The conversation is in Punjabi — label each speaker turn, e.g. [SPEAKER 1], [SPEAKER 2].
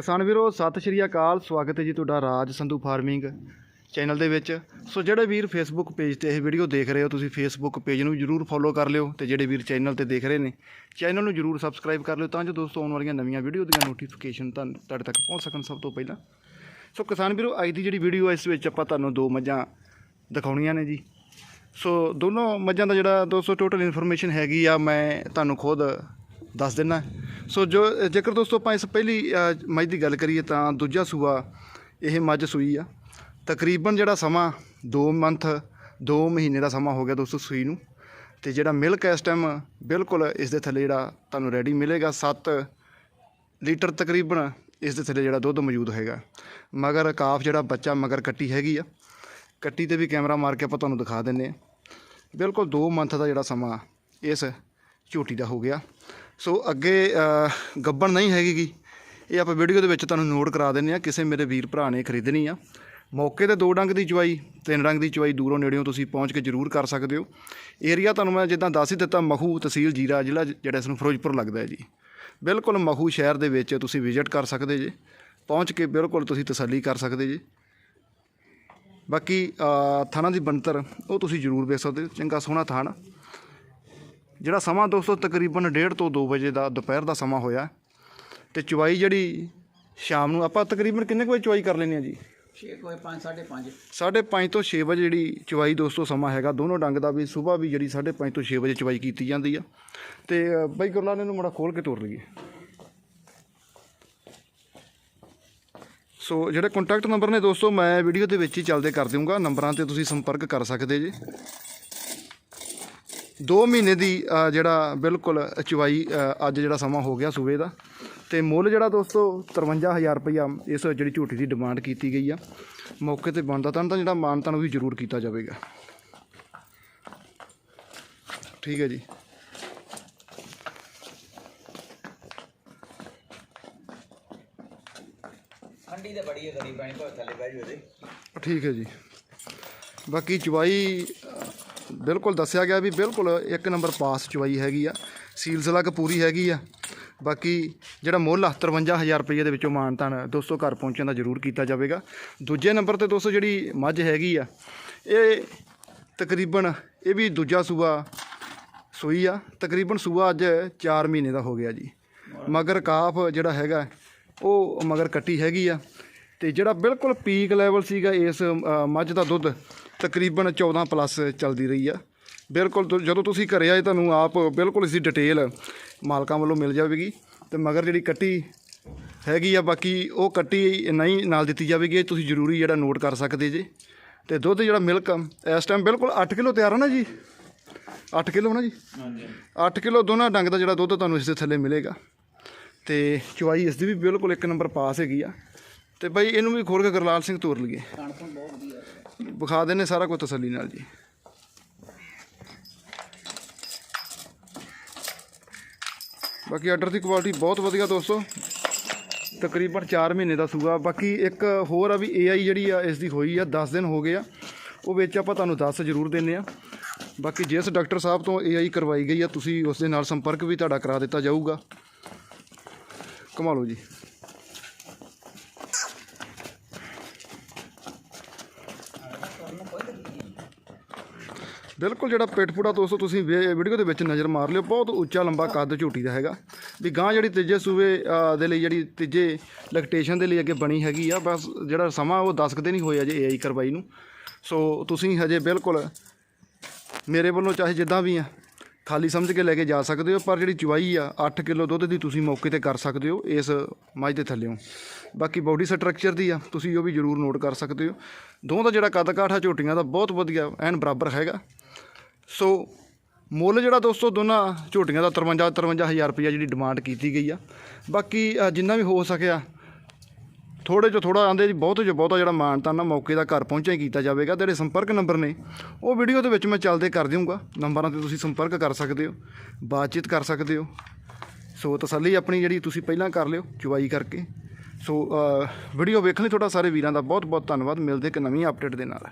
[SPEAKER 1] ਕਿਸਾਨ ਵੀਰੋ, ਸਤਿ ਸ਼੍ਰੀ ਅਕਾਲ, ਸਵਾਗਤ ਹੈ ਜੀ ਤੁਹਾਡਾ ਰਾਜ ਸੰਧੂ ਫਾਰਮਿੰਗ ਚੈਨਲ ਦੇ ਵਿੱਚ। ਸੋ ਜਿਹੜੇ ਵੀਰ ਫੇਸਬੁੱਕ ਪੇਜ ਤੇ ਇਹ ਵੀਡੀਓ ਦੇਖ ਰਹੇ ਹੋ, ਤੁਸੀਂ ਫੇਸਬੁੱਕ ਪੇਜ ਨੂੰ ਜਰੂਰ ਫੋਲੋ ਕਰ ਲਿਓ ਤੇ ਜਿਹੜੇ ਵੀਰ ਚੈਨਲ ਤੇ ਦੇਖ ਰਹੇ ਨੇ, ਚੈਨਲ ਨੂੰ ਜਰੂਰ ਸਬਸਕ੍ਰਾਈਬ ਕਰ ਲਿਓ ਤਾਂ ਜੋ ਦੋਸਤੋ ਆਉਣ ਵਾਲੀਆਂ ਨਵੀਆਂ ਵੀਡੀਓ ਦੀਆਂ ਨੋਟੀਫਿਕੇਸ਼ਨ ਤੁਹਾਨੂੰ ਤੁਹਾਡੇ ਤੱਕ ਪਹੁੰਚ ਸਕਣ ਸਭ ਤੋਂ ਪਹਿਲਾਂ। ਸੋ ਕਿਸਾਨ ਵੀਰੋ, ਅੱਜ ਦੀ ਜਿਹੜੀ ਵੀਡੀਓ ਹੈ ਇਸ ਵਿੱਚ ਆਪਾਂ ਤੁਹਾਨੂੰ ਦੋ ਮੱਝਾਂ ਦਿਖਾਉਣੀਆਂ ਨੇ ਜੀ। ਸੋ ਦੋਨੋਂ ਮੱਝਾਂ ਦਾ ਜਿਹੜਾ ਦੋਸਤੋ ਟੋਟਲ ਇਨਫੋਰਮੇਸ਼ਨ ਹੈਗੀ ਆ, ਮੈਂ ਤੁਹਾਨੂੰ ਖੁਦ ਦੱਸ ਦਿੰਨਾ। ਸੋ ਜੋ ਜੇਕਰ ਦੋਸਤੋ ਆਪਾਂ ਇਸ ਪਹਿਲੀ ਮੱਝ ਦੀ ਗੱਲ ਕਰੀਏ ਤਾਂ ਦੂਜਾ ਸੂਆ ਇਹ ਮੱਝ ਸੂਈ ਆ। ਤਕਰੀਬਨ ਜਿਹੜਾ ਸਮਾਂ 2 ਮੰਥ 2 ਮਹੀਨੇ ਦਾ ਸਮਾਂ ਹੋ ਗਿਆ ਦੋਸਤੋ ਸੂਈ ਨੂੰ। ਤੇ ਜਿਹੜਾ ਮਿਲਕ ਇਸ ਟਾਈਮ ਬਿਲਕੁਲ ਇਸ ਦੇ ਥੱਲੇ ਜਿਹੜਾ ਤੁਹਾਨੂੰ ਰੈਡੀ ਮਿਲੇਗਾ 7 ਲੀਟਰ ਤਕਰੀਬਨ ਇਸ ਦੇ ਥੱਲੇ ਜਿਹੜਾ ਦੁੱਧ ਮੌਜੂਦ ਹੈਗਾ ਮਗਰ ਕਾਫ ਜਿਹੜਾ ਬੱਚਾ ਮਗਰ ਕੱਟੀ ਹੈਗੀ ਆ। ਕੱਟੀ ਤੇ ਵੀ ਕੈਮਰਾ ਮਾਰ ਕੇ ਆਪਾਂ ਤੁਹਾਨੂੰ ਦਿਖਾ ਦਿੰਨੇ ਆ। ਬਿਲਕੁਲ 2 ਮੰਥ ਦਾ ਜਿਹੜਾ ਸਮਾਂ ਇਸ ਝੋਟੀ ਦਾ ਹੋ ਗਿਆ। ਸੋ ਅੱਗੇ ਗੱਬਣ ਨਹੀਂ ਹੈਗੀ ਇਹ ਆਪਾਂ ਵੀਡੀਓ ਦੇ ਵਿੱਚ ਤੁਹਾਨੂੰ ਨੋਟ ਕਰਾ ਦਿੰਨੇ ਆ ਕਿਸੇ ਮੇਰੇ ਵੀਰ ਭਰਾ ਨੇ ਖਰੀਦਣੀ ਆ। ਮੌਕੇ ਤੇ ਦੋ ਡੰਗ ਦੀ ਚਵਾਈ ਤਿੰਨ ਡੰਗ ਦੀ ਚਵਾਈ ਦੂਰੋਂ ਨੇੜਿਓਂ ਤੁਸੀਂ ਪਹੁੰਚ ਕੇ ਜ਼ਰੂਰ ਕਰ ਸਕਦੇ ਹੋ। ਏਰੀਆ ਤੁਹਾਨੂੰ ਮੈਂ ਜਿੱਦਾਂ ਦੱਸ ਹੀ ਦਿੱਤਾ ਮਹੂ ਤਹਿਸੀਲ ਜੀਰਾ ਜ਼ਿਲ੍ਹਾ ਜਿਹੜਾ ਇਸ ਨੂੰ ਫਿਰੋਜ਼ਪੁਰ ਲੱਗਦਾ ਹੈ ਜੀ। ਬਿਲਕੁਲ ਮਹੂ ਸ਼ਹਿਰ ਦੇ ਵਿੱਚ ਤੁਸੀਂ ਵਿਜ਼ਿਟ ਕਰ ਸਕਦੇ ਜੇ। ਪਹੁੰਚ ਕੇ ਬਿਲਕੁਲ ਤੁਸੀਂ ਤਸੱਲੀ ਕਰ ਸਕਦੇ ਜੇ। ਬਾਕੀ ਅ, ਥਾਣਾ ਦੀ ਬਣਤਰ ਉਹ ਤੁਸੀਂ ਜ਼ਰੂਰ ਵੇਖ ਸਕਦੇ ਹੋ। ਚੰਗਾ ਸੋਹਣਾ ਥਾਣਾ। ਜਿਹੜਾ ਸਮਾਂ ਦੋਸਤੋ ਤਕਰੀਬਨ 1:30 ਤੋਂ 2 ਵਜੇ ਦਾ ਦੁਪਹਿਰ ਦਾ ਸਮਾਂ ਹੋਇਆ ਤੇ ਚੁਵਾਈ ਜਿਹੜੀ ਸ਼ਾਮ ਨੂੰ ਆਪਾਂ ਤਕਰੀਬਨ ਕਿੰਨੇ ਕੁ ਵਜੇ ਚੁਵਾਈ ਕਰ ਲੈਂਦੇ ਆ ਜੀ?
[SPEAKER 2] 6 ਕੋਈ 5 5.5
[SPEAKER 1] 5:30 ਤੋਂ 6 ਵਜੇ ਜਿਹੜੀ ਚੁਵਾਈ ਦੋਸਤੋ ਸਮਾਂ ਹੈਗਾ। ਦੋਨੋਂ ਡੰਗ ਦਾ ਵੀ ਸਵੇਰ ਵੀ ਜਿਹੜੀ 5:30 ਤੋਂ 6 ਵਜੇ ਚੁਵਾਈ ਕੀਤੀ ਜਾਂਦੀ ਆ। ਤੇ ਬਾਈ ਗੁਰਲਾਲ ਨੂੰ ਮੜਾ ਖੋਲ ਕੇ ਤੋੜ ਲਈਏ। ਸੋ ਜਿਹੜੇ ਕੰਟੈਕਟ ਨੰਬਰ ਨੇ ਦੋਸਤੋ ਮੈਂ ਵੀਡੀਓ ਦੇ ਵਿੱਚ ਹੀ ਚੱਲਦੇ ਕਰ ਦਊਂਗਾ। ਨੰਬਰਾਂ ਤੇ ਤੁਸੀਂ ਸੰਪਰਕ ਕਰ ਸਕਦੇ ਜੀ। 2 ਮਹੀਨੇ ਦੀ ਜਿਹੜਾ ਬਿਲਕੁਲ ਚੁਵਾਈ ਅੱਜ ਜਿਹੜਾ ਸਮਾਂ ਹੋ ਗਿਆ ਸੂਬੇ ਦਾ। ਤੇ ਮੁੱਲ ਜਿਹੜਾ ਦੋਸਤੋ 53000 ਰੁਪਇਆ ਇਸ ਜਿਹੜੀ ਝੂਠੀ ਦੀ ਡਿਮਾਂਡ ਕੀਤੀ ਗਈ ਆ। ਮੌਕੇ ਤੇ ਬਣਦਾ ਤਾਂ ਜਿਹੜਾ ਮਾਨਤਾਨ ਉਹ ਵੀ ਜ਼ਰੂਰ ਕੀਤਾ ਜਾਵੇਗਾ। ਠੀਕ ਹੈ ਜੀ।
[SPEAKER 2] ਠੰਡੀ ਤੇ ਬੜੀ ਹੈ ਪਾਣੀ ਭਾਵੇਂ ਥੱਲੇ ਬਹਿ ਜਾਵੇ
[SPEAKER 1] ਠੀਕ ਹੈ ਜੀ। ਬਾਕੀ ਚੁਵਾਈ ਬਿਲਕੁਲ ਦੱਸਿਆ ਗਿਆ ਵੀ ਬਿਲਕੁਲ ਇੱਕ ਨੰਬਰ ਪਾਸ ਚਵਾਈ ਹੈਗੀ ਆ। ਸੀਲ ਸਲੱਗ ਪੂਰੀ ਹੈਗੀ ਆ। ਬਾਕੀ ਜਿਹੜਾ ਮੁੱਲ ਆ 53000 ਰੁਪਏ ਦੇ ਵਿੱਚੋਂ ਮਾਨਤਾਨ ਦੋਸਤੋ ਘਰ ਪਹੁੰਚਣ ਦਾ ਜ਼ਰੂਰ ਕੀਤਾ ਜਾਵੇਗਾ। ਦੂਜੇ ਨੰਬਰ ਤੇ ਦੋਸਤੋ ਜਿਹੜੀ ਮੱਝ ਹੈਗੀ ਆ, ਇਹ ਤਕਰੀਬਨ, ਇਹ ਵੀ ਦੂਜਾ ਸੂਆ ਸੂਈ ਆ। ਤਕਰੀਬਨ ਸੂਆ ਅੱਜ 4 ਮਹੀਨੇ ਦਾ ਹੋ ਗਿਆ ਜੀ। ਮਗਰ ਕਾਫ ਜਿਹੜਾ ਹੈਗਾ, ਉਹ ਮਗਰ ਕੱਟੀ ਹੈਗੀ ਆ। ਤੇ ਜਿਹੜਾ ਬਿਲਕੁਲ ਪੀਕ ਲੈਵਲ ਸੀਗਾ ਇਸ ਮੱਝ ਦਾ ਦੁੱਧ ਤਕਰੀਬਨ 14 ਪਲੱਸ ਚੱਲਦੀ ਰਹੀ ਆ। ਬਿਲਕੁਲ ਜਦੋਂ ਤੁਸੀਂ ਘਰੇ ਆਏ ਤੁਹਾਨੂੰ ਆਪ ਬਿਲਕੁਲ ਇਸ ਦੀ ਡਿਟੇਲ ਮਾਲਕਾਂ ਵੱਲੋਂ ਮਿਲ ਜਾਵੇਗੀ ਤੇ ਮਗਰ ਜਿਹੜੀ ਕੱਟੀ ਹੈਗੀ ਆ ਬਾਕੀ ਉਹ ਕੱਟੀ ਨਹੀਂ ਨਾਲ ਦਿੱਤੀ ਜਾਵੇਗੀ ਤੁਸੀਂ ਜ਼ਰੂਰੀ ਜਿਹੜਾ ਨੋਟ ਕਰ ਸਕਦੇ ਜੇ। ਤੇ ਦੁੱਧ ਜਿਹੜਾ ਮਿਲਕ ਇਸ ਟਾਈਮ ਬਿਲਕੁਲ 8 ਕਿਲੋ ਤਿਆਰ ਆ ਨਾ ਜੀ? 8 ਕਿਲੋ ਨਾ ਜੀ?
[SPEAKER 2] ਹਾਂਜੀ।
[SPEAKER 1] 8 ਕਿਲੋ ਦੋਨਾਂ ਡੰਗ ਦਾ ਜਿਹੜਾ ਦੁੱਧ ਤੁਹਾਨੂੰ ਇਸ ਦੇ ਥੱਲੇ ਮਿਲੇਗਾ। ਤੇ ਚੁਆਈ ਇਸ ਦੀ ਵੀ ਬਿਲਕੁਲ ਇੱਕ ਨੰਬਰ ਪਾਸ ਹੈਗੀ ਆ। ਤੇ ਬਾਈ ਇਹਨੂੰ ਵੀ ਖੋਲ ਕੇ ਗੁਰਲਾਲ ਸਿੰਘ ਤੋਰ ਲਈਏ। ਵਿਖਾ ਦਿੰਨੇ ਸਾਰਾ ਕੁਝ ਤਸੱਲੀ ਨਾਲ ਜੀ। ਬਾਕੀ ਆਰਡਰ ਦੀ ਕੁਆਲਿਟੀ ਬਹੁਤ ਵਧੀਆ ਦੋਸਤੋ। ਤਕਰੀਬਨ 4 ਮਹੀਨੇ ਦਾ ਸੂਆ। ਬਾਕੀ ਇੱਕ ਹੋਰ ਆ ਵੀ AI ਜਿਹੜੀ ਆ, ਇਸ ਦੀ ਹੋਈ ਆ 10 ਦਿਨ ਹੋ ਗਏ ਆ। ਉਹ ਵਿੱਚ ਆਪਾਂ ਤੁਹਾਨੂੰ ਦੱਸ ਜ਼ਰੂਰ ਦਿੰਨੇ ਆ। ਬਾਕੀ ਜਿਸ ਡਾਕਟਰ ਸਾਹਿਬ ਤੋਂ AI ਕਰਵਾਈ ਗਈ ਆ, ਤੁਸੀਂ ਉਸ ਦੇ ਨਾਲ ਸੰਪਰਕ ਵੀ ਤੁਹਾਡਾ ਕਰਾ ਦਿੱਤਾ ਜਾਊਗਾ। ਕਮਾ ਜੀ। ਬਿਲਕੁਲ ਜਿਹੜਾ ਪਿੱਠ ਪੂੜਾ ਦੋਸਤੋ, ਤੁਸੀਂ ਵੇ- ਵੀਡੀਓ ਦੇ ਵਿੱਚ ਨਜ਼ਰ ਮਾਰ ਲਿਓ। ਬਹੁਤ ਉੱਚਾ ਲੰਬਾ ਕੱਦ ਝੂਟੀ ਦਾ ਹੈਗਾ। ਵੀ ਗਾਂ ਜਿਹੜੀ ਤੀਜੇ ਸੂਵੇ ਦੇ ਲਈ ਜਿਹੜੀ ਤੀਜੇ ਲੈਕਟੇਸ਼ਨ ਦੇ ਲਈ ਅੱਗੇ ਬਣੀ ਹੈਗੀ ਆ, ਬਸ ਜਿਹੜਾ ਸਮਾਂ ਉਹ 10 ਕੁ ਨਹੀਂ ਹੀ ਹੋਏ ਅਜੇ ਏਆਈ ਕਰਵਾਈ ਨੂੰ। ਸੋ ਤੁਸੀਂ ਹਜੇ ਬਿਲਕੁਲ ਮੇਰੇ ਵੱਲੋਂ ਚਾਹੇ ਜਿੱਦਾਂ ਵੀ ਆ, ਖਾਲੀ ਸਮਝ ਕੇ ਲੈ ਕੇ ਜਾ ਸਕਦੇ ਹੋ, ਪਰ ਜਿਹੜੀ ਚਵਾਈ ਆ 8 ਕਿਲੋ ਦੁੱਧ ਦੀ ਤੁਸੀਂ ਮੌਕੇ ਤੇ ਕਰ ਸਕਦੇ ਹੋ, ਇਸ ਮੱਝ ਦੇ ਥੱਲੇੋਂ ਬਾਕੀ ਬਾਡੀ ਸਟਰਕਚਰ ਦੀ ਆ, ਤੁਸੀਂ ਉਹ ਵੀ ਜ਼ਰੂਰ ਨੋਟ ਕਰ ਸਕਦੇ ਹੋ। ਦੋਵਾਂ ਦਾ ਜਿਹੜਾ ਕੱਦ ਕਾਠ ਆ, ਝੋਟੀਆਂ ਦਾ ਬਹੁਤ ਵਧੀਆ ਐਨ ਬਰਾਬਰ ਹੈਗਾ। ਸੋ ਮੁੱਲ ਜਿਹੜਾ ਦੋਸਤੋ ਦੋਨਾਂ ਝੋਟੀਆਂ ਦਾ 53 53000 ਰੁਪਇਆ ਜਿਹੜੀ ਡਿਮਾਂਡ ਕੀਤੀ ਗਈ ਆ। ਬਾਕੀ ਜਿੰਨਾ ਵੀ ਹੋ ਸਕਿਆ ਥੋੜੇ ਜਿਹਾ ਥੋੜਾ ਆਂਦੇ ਜੀ, ਬਹੁਤ ਜੋ ਬਹੁਤਾ ਜਿਹੜਾ ਮਾਨਤਾ ਨਾ ਮੌਕੇ ਦਾ ਘਰ ਪਹੁੰਚਿਆ ਹੀ ਕੀਤਾ ਜਾਵੇਗਾ। ਤੇ ਜਿਹੜੇ ਸੰਪਰਕ ਨੰਬਰ ਨੇ, ਉਹ ਵੀਡੀਓ ਦੇ ਵਿੱਚ ਮੈਂ ਚੱਲਦੇ ਕਰ ਦਿਆਂਗਾ ਨੰਬਰਾਂ ਤੇ ਤੁਸੀਂ ਸੰਪਰਕ ਕਰ ਸਕਦੇ ਹੋ, ਬਾਤਚੀਤ ਕਰ ਸਕਦੇ ਹੋ। ਸੋ ਤਸੱਲੀ ਆਪਣੀ ਜਿਹੜੀ ਤੁਸੀਂ ਪਹਿਲਾਂ ਕਰ ਲਿਓ ਚੁਵਾਈ ਕਰਕੇ। ਸੋ ਵੀਡੀਓ ਵੇਖਣ ਲਈ ਤੁਹਾਡਾ ਸਾਰੇ ਵੀਰਾਂ ਦਾ ਬਹੁਤ ਬਹੁਤ ਧੰਨਵਾਦ। ਮਿਲਦੇ ਇੱਕ ਨਵੀਂ ਅਪਡੇਟ ਦੇ ਨਾਲ।